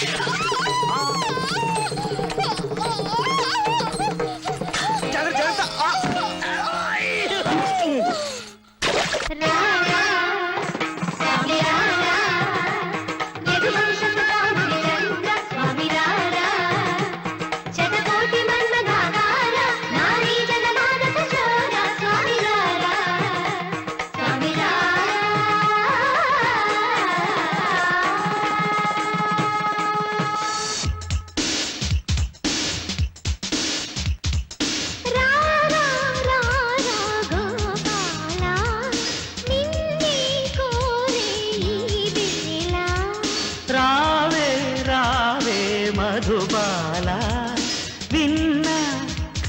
Yeah.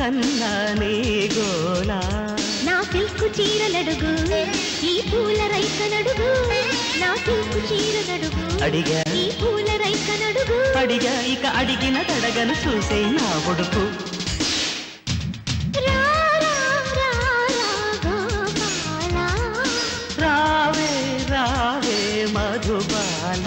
కన్నా నీ గోలా. నా సిల్కు చీర నడుగు ఈ పూల రైక నడుగు నా సిల్కు చీర నడుగు అడిగా. ఈ పూల రైక నడుగు అడిగా ఇక అడిగిన తడగను చూసే నా ఒడుపు రావే రావే మధుబాల.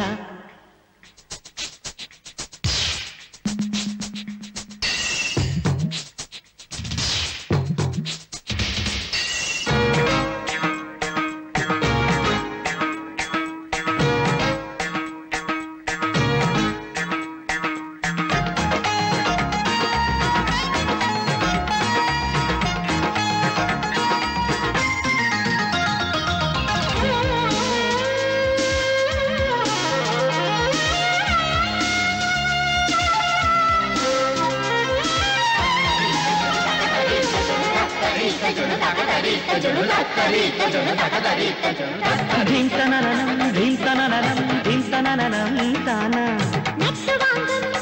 తానా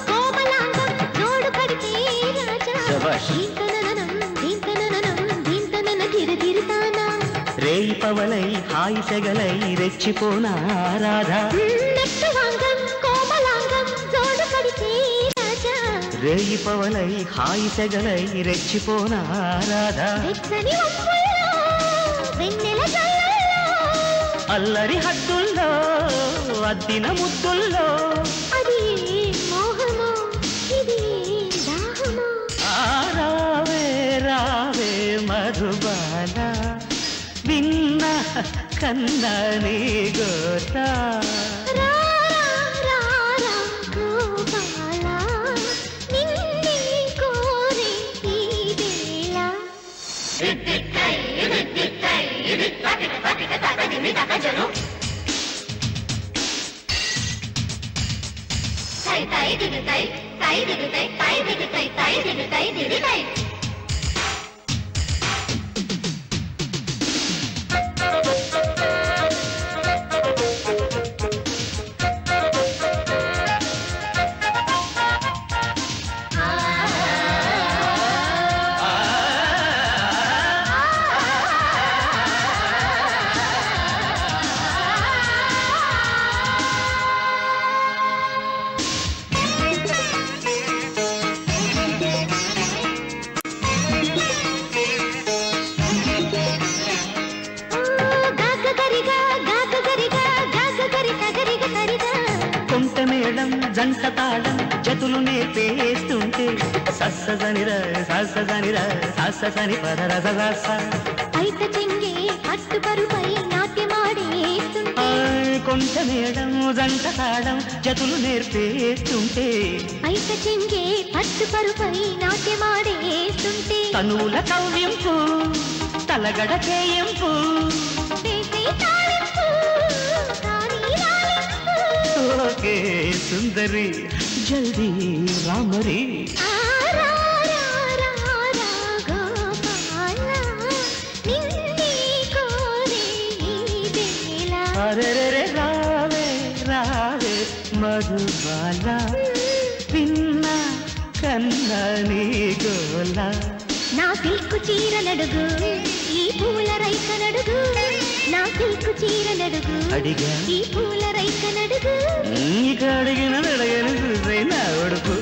కోమలాంగం జోడు రాజా శభాష్. దీంతనననం దీంతనన ధిరధిరతానా రేయి పవలై హాయి సెగలై రెచ్చిపోనా రాధా రేయి పవలై హాయి సెగలై రెచ్చిపోనా రాధా. అల్లరి హద్దుల్లో అద్దిన ముద్దుల్లో. అది మోహమో? ఇది దాహమో? రావే రావే మధుబాల. విన్న కన్న నీ గోత. తై తై దిగు తై తై దిగు తై తై దిగు తై తై దిగు తై దిగు మేళం జంట తాళం జతులు నేర్పేస్తుంటే సస్సనిర సస్సనిర సస్సని పదర సస ఐత చెంగే అట్టు పరుపై నాట్యమాడేస్తుంటే కొంట మేళం జంట తాళం జతులు నేర్పేస్తుంటే ఐత చెంగే అట్టు పరుపై నాట్యమాడేస్తుంటే తనుల కవ్యంపు తలగడ చేయంపు. తాళింపు సుందరి. జల్దీ రామరి. ఆ రావే రావే మధుబాల. పిన్న కన్న నీ గోలా. నా సిల్కు చీర నడుగు ఈ పూల రైక నడుగు. నా సిల్కు చీర నడుగు? అడిగా. ఈ పూల రైక నడుగు. నీకు అడిగిన అడగను చూసే నా ఉడుపు